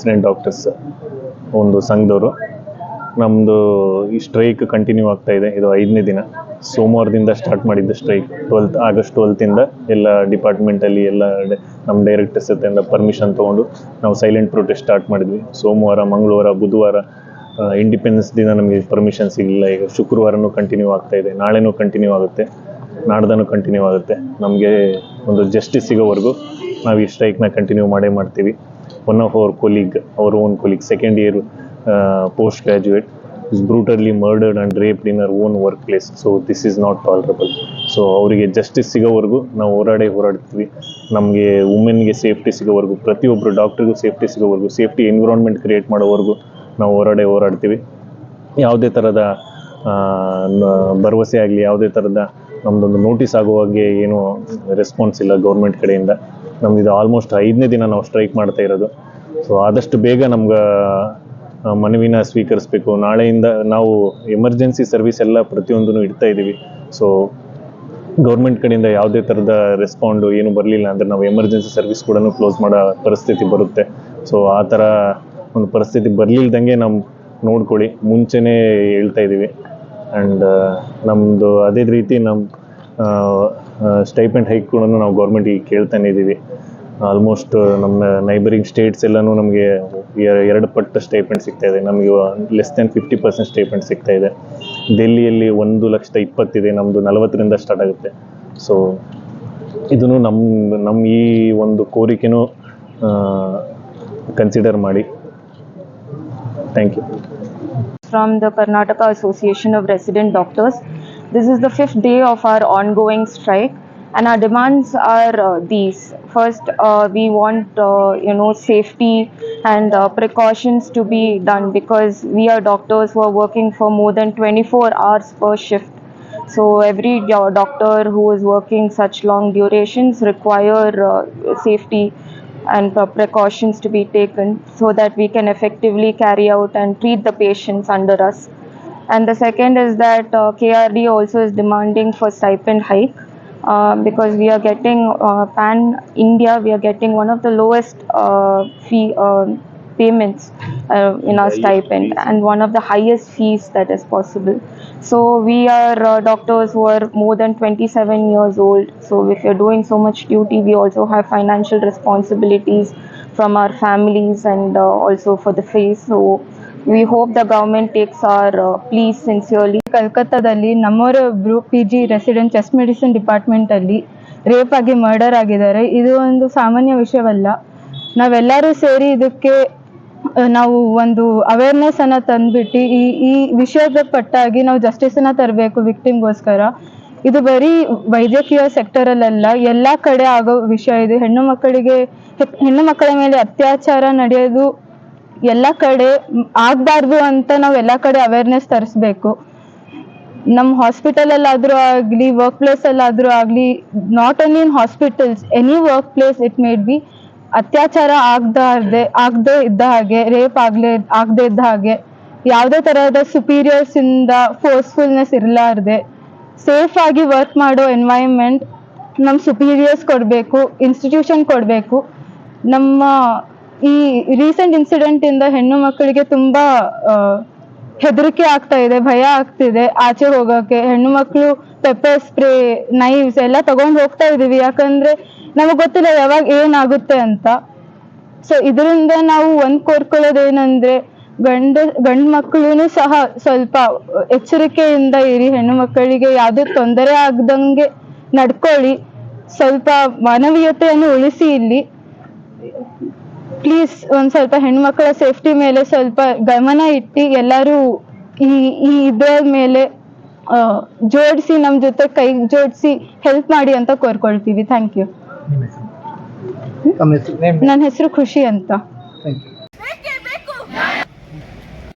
Resident doctors ಒಂದು ಸಂಘದವರು. ನಮ್ಮದು ಈ ಸ್ಟ್ರೈಕ್ ಕಂಟಿನ್ಯೂ ಆಗ್ತಾ ಇದೆ. ಇದು ಐದನೇ ದಿನ. ಸೋಮವಾರದಿಂದ ಸ್ಟಾರ್ಟ್ ಮಾಡಿದ್ದು ಸ್ಟ್ರೈಕ್ ಟ್ವೆಲ್ತ್ ಆಗಸ್ಟ್ ಟ್ವೆಲ್ತಿಂದ ಎಲ್ಲ ಡಿಪಾರ್ಟ್ಮೆಂಟಲ್ಲಿ ಎಲ್ಲ ನಮ್ಮ ಡೈರೆಕ್ಟರ್ಸ್ ಹತ್ತಿರ ಪರ್ಮಿಷನ್ ತೊಗೊಂಡು ನಾವು ಸೈಲೆಂಟ್ ಪ್ರೊಟೆಸ್ಟ್ ಸ್ಟಾರ್ಟ್ ಮಾಡಿದ್ವಿ. ಸೋಮವಾರ, ಮಂಗಳವಾರ, ಬುಧವಾರ ಇಂಡಿಪೆಂಡೆನ್ಸ್ ದಿನ ನಮಗೆ ಪರ್ಮಿಷನ್ ಸಿಗಲಿಲ್ಲ. ಈಗ ಶುಕ್ರವಾರನೂ ಕಂಟಿನ್ಯೂ ಆಗ್ತಾ ಇದೆ. ನಾಳೆನೂ ಕಂಟಿನ್ಯೂ ಆಗುತ್ತೆ. ನಾಡ್ದನೂ ಕಂಟಿನ್ಯೂ ಆಗುತ್ತೆ. ನಮಗೆ ಒಂದು ಜಸ್ಟಿಸ್ ಸಿಗೋವರೆಗೂ ನಾವು ಈ ಸ್ಟ್ರೈಕ್ನ ಕಂಟಿನ್ಯೂ ಮಾಡೇ ಮಾಡ್ತೀವಿ. Of our colleague our own colleague second year post graduate is brutally murdered and raped in our own workplace so this is not tolerable so ಅವರಿಗೆ ಜಸ್ಟಿಸ್ ಸಿಗೋವರೆಗೂ ನಾವು ಹೋರಾಡೇ ಹೋರಾಡ್ತೀವಿ. ನಮಗೆ ವುಮೆನ್ಗೆ ಸೇಫ್ಟಿ ಸಿಗೋವರೆಗೂ ಪ್ರತಿಯೊಬ್ಬರು ಡಾಕ್ಟ್ರಿಗೂ ಸೇಫ್ಟಿ ಸಿಗೋವರೆಗೂ ಸೇಫ್ಟಿ ಎನ್ವಿರಾನ್ಮೆಂಟ್ ಕ್ರಿಯೇಟ್ ಮಾಡೋವರೆಗೂ ನಾವು ಹೋರಾಡೇ ಹೋರಾಡ್ತೀವಿ. ಯಾವುದೇ ಥರದ ಭರವಸೆ ಆಗಲಿ, ಯಾವುದೇ ಥರದ ನಮ್ಮದೊಂದು ನೋಟಿಸ್ ಆಗೋ ಹಾಗೆ ಏನು ರೆಸ್ಪಾನ್ಸ್ ಇಲ್ಲ ಗೌರ್ಮೆಂಟ್ ಕಡೆಯಿಂದ. ನಮ್ದು ಇದು ಆಲ್ಮೋಸ್ಟ್ ಐದನೇ ದಿನ ನಾವು ಸ್ಟ್ರೈಕ್ ಮಾಡ್ತಾ ಇರೋದು. ಸೊ ಆದಷ್ಟು ಬೇಗ ನಮ್ಗೆ ಮನವಿನ ಸ್ವೀಕರಿಸಬೇಕು. ನಾಳೆಯಿಂದ ನಾವು ಎಮರ್ಜೆನ್ಸಿ ಸರ್ವಿಸ್ ಎಲ್ಲ ಪ್ರತಿಯೊಂದನ್ನು ಇಡ್ತಾ ಇದ್ದೀವಿ ಸೊ ಗೌರ್ಮೆಂಟ್ ಕಡೆಯಿಂದ ಯಾವುದೇ ಥರದ ರೆಸ್ಪಾಂಡು ಏನು ಬರಲಿಲ್ಲ ಅಂದರೆ ನಾವು ಎಮರ್ಜೆನ್ಸಿ ಸರ್ವಿಸ್ ಕೂಡ ಕ್ಲೋಸ್ ಮಾಡೋ ಪರಿಸ್ಥಿತಿ ಬರುತ್ತೆ. ಸೊ ಆ ಥರ ಒಂದು ಪರಿಸ್ಥಿತಿ ಬರಲಿಲ್ದಂಗೆ ನಮ್ಮ ನೋಡ್ಕೊಳ್ಳಿ. ಮುಂಚೆನೇ ಹೇಳ್ತಾ ಇದ್ದೀವಿ. ಆ್ಯಂಡ್ ನಮ್ಮದು ಅದೇ ರೀತಿ ನಮ್ಮ ಸ್ಟೈಪೆಂಟ್ ಹೈಕ್ ಕೂಡ ನಾವು ಗೌರ್ಮೆಂಟಿಗೆ ಕೇಳ್ತಾನೆ ಇದ್ದೀವಿ. ಆಲ್ಮೋಸ್ಟ್ ನಮ್ಮ ನೈಬರಿಂಗ್ ಸ್ಟೇಟ್ಸ್ ಎಲ್ಲನೂ ನಮಗೆ ಎರಡು ಪಟ್ಟು ಸ್ಟೇಟ್ಮೆಂಟ್ ಸಿಗ್ತಾ ಇದೆ. ನಮಗೆ less than fifty percent statement ಸಿಗ್ತಾ ಇದೆ. ಡೆಲ್ಲಿಯಲ್ಲಿ ಒಂದು ಲಕ್ಷದ ಇಪ್ಪತ್ತಿದೆ ನಮ್ಮದು ನಲವತ್ತರಿಂದ ಸ್ಟಾರ್ಟ್ ಆಗುತ್ತೆ. ಸೊ ಇದನ್ನು ನಮ್ಮ ನಮ್ಮ ಈ ಒಂದು ಕೋರಿಕೆನೂ ಕನ್ಸಿಡರ್ ಮಾಡಿ. Thank you from the Karnataka Association of Resident Doctors. This is the fifth day of our ongoing strike, and our demands are uh, these. First, uh, we want uh, you know safety and uh, precautions to be done because we are doctors who are working for more than 24 hours per shift. So every doctor who is working such long durations require uh, safety and precautions to be taken so that we can effectively carry out and treat the patients under us. And the second is that uh, KRD also is demanding for stipend hike uh, because we are getting uh, pan India, we are getting one of the lowest uh, fee uh, payments uh, in our stipend and one of the highest fees that is possible. So we are uh, doctors who are more than 27 years old. So if you're doing so much duty, we also have financial responsibilities from our families and uh, also for the face. So we hope the government takes our uh, pleas sincerely. ಕಲ್ಕತ್ತಾದಲ್ಲಿ ನಮ್ಮವರೊಬ್ರು P G resident chest medicine ಡಿಪಾರ್ಟ್ಮೆಂಟಲ್ಲಿ rape ಆಗಿ murder ಆಗಿದ್ದಾರೆ ಇದು ಒಂದು ಸಾಮಾನ್ಯ ವಿಷಯವಲ್ಲ ನಾವೆಲ್ಲರೂ ಸೇರಿ ಇದಕ್ಕೆ ನಾವು ಒಂದು ಅವೇರ್ನೆಸ್ ಅನ್ನ ತಂದ್ಬಿಟ್ಟು ಈ ಈ ವಿಷಯದ ಪಟ್ಟಾಗಿ ನಾವು ಜಸ್ಟಿಸ್ ಅನ್ನ ತರಬೇಕು ವಿಕ್ಟಿಮ್ಗೋಸ್ಕರ ಇದು ಬರೀ ವೈದ್ಯಕೀಯ ಸೆಕ್ಟರಲ್ಲ ಎಲ್ಲ ಕಡೆ ಆಗೋ ವಿಷಯ ಇದು. ಹೆಣ್ಣು ಮಕ್ಕಳಿಗೆ ಹೆಣ್ಣು ಮಕ್ಕಳ ಮೇಲೆ ಅತ್ಯಾಚಾರ ನಡೆಯೋದು ಎಲ್ಲ ಕಡೆ ಆಗ್ಬಾರ್ದು ಅಂತ ನಾವು ಎಲ್ಲ ಕಡೆ ಅವೇರ್ನೆಸ್ ತರಿಸ್ಬೇಕು. ನಮ್ಮ ಹಾಸ್ಪಿಟಲಲ್ಲಾದರೂ ಆಗಲಿ ವರ್ಕ್ ಪ್ಲೇಸಲ್ಲಾದರೂ ಆಗಲಿ not only in hospitals any work place it made be ಅತ್ಯಾಚಾರ ಆಗದೆ ಆಗದೆ ಇದ್ದ ಹಾಗೆ ರೇಪ್ ಆಗಲೇ, ಆಗದೆ ಇದ್ದ ಹಾಗೆ, ಯಾವುದೇ ತರಹದ ಸುಪೀರಿಯರ್ಸ್ ಇಂದ ಫೋರ್ಸ್ಫುಲ್ನೆಸ್ ಇರಲಾರ್ದೆ ಸೇಫ್ ಆಗಿ ವರ್ಕ್ ಮಾಡೋ ಎನ್ವೈರ್ಮೆಂಟ್ ನಮ್ಮ ಸುಪೀರಿಯರ್ಸ್ ಕೊಡಬೇಕು ಇನ್ಸ್ಟಿಟ್ಯೂಷನ್ ಕೊಡಬೇಕು. ನಮ್ಮ ಈ ರೀಸೆಂಟ್ ಇನ್ಸಿಡೆಂಟ್ ಇಂದ ಹೆಣ್ಣು ಮಕ್ಕಳಿಗೆ ತುಂಬಾ ಹೆದರಿಕೆ ಆಗ್ತಾ ಇದೆ, ಭಯ ಆಗ್ತಿದೆ ಆಚೆ ಹೋಗೋಕೆ ಹೆಣ್ಣು ಮಕ್ಕಳು ಪೆಪ್ಪರ್ ಸ್ಪ್ರೇ ನೈವ್ಸ್ ಎಲ್ಲ ತಗೊಂಡು ಹೋಗ್ತಾ ಇದೀವಿ. ಯಾಕಂದ್ರೆ ನಮಗ್ ಗೊತ್ತಿಲ್ಲ ಯಾವಾಗ ಏನಾಗುತ್ತೆ ಅಂತ. ಸೊ ಇದರಿಂದ ನಾವು ಒಂದ್ ಕೋರ್ಕೊಳ್ಳೋದೇನಂದ್ರೆ ಗಂಡ, ಗಂಡ್ ಮಕ್ಕಳು ಸಹ ಸ್ವಲ್ಪ ಎಚ್ಚರಿಕೆಯಿಂದ ಇರಿ, ಹೆಣ್ಣು ಮಕ್ಕಳಿಗೆ ಯಾವುದೇ ತೊಂದರೆ ಆಗದಂಗೆ ನಡ್ಕೊಳ್ಳಿ. ಸ್ವಲ್ಪ ಮಾನವೀಯತೆಯನ್ನು ಉಳಿಸಿ ಇಲ್ಲಿ. ಪ್ಲೀಸ್ ಒಂದ್ ಸ್ವಲ್ಪ ಹೆಣ್ಮಕ್ಳ ಸೇಫ್ಟಿ ಮೇಲೆ ಸ್ವಲ್ಪ ಗಮನ ಇಟ್ಟು ಎಲ್ಲರೂ ಈ ಈ ಇದ್ರ ಮೇಲೆ ಜೋಡಿಸಿ ನಮ್ಮ ಜೊತೆ ಕೈ ಜೋಡಿಸಿ ಹೆಲ್ಪ್ ಮಾಡಿ ಅಂತ ಕೋರ್ಕೊಳ್ತೀವಿ. ಥ್ಯಾಂಕ್ ಯು ನಿಮ್ಮ ಹೆಸರು? ನನ್ನ ಹೆಸರು ಖುಷಿ ಅಂತ. Thank you